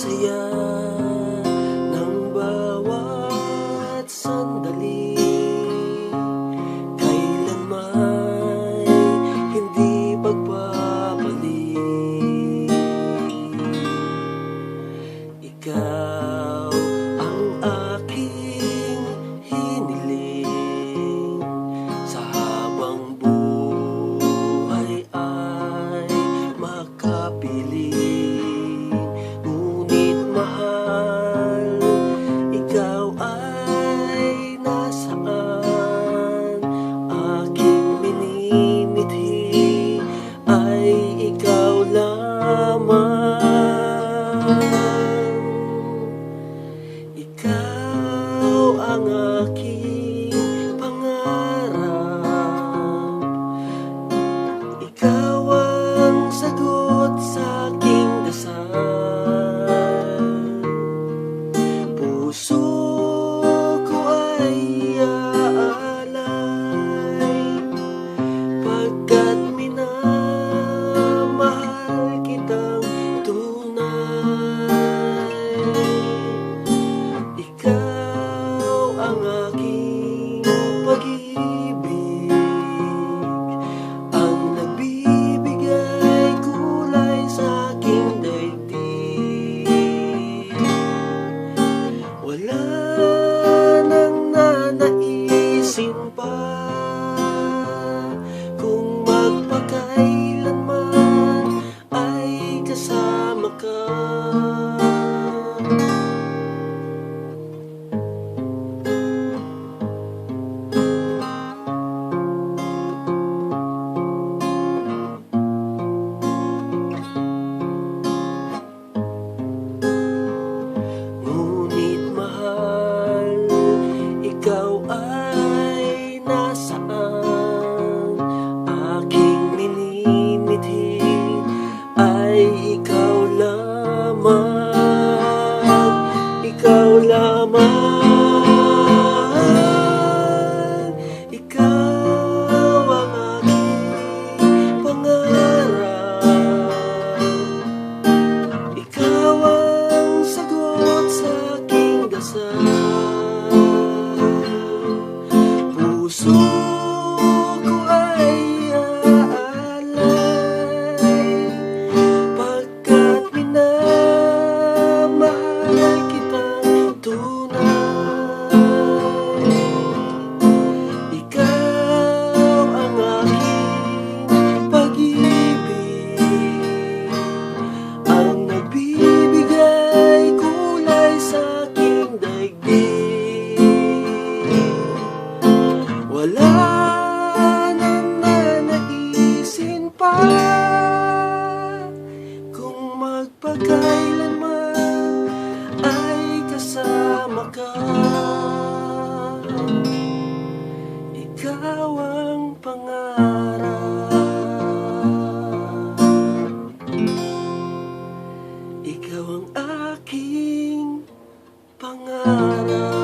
saya time. kasama ka. Ikaw ang pangarap. Ikaw ang aking pangarap.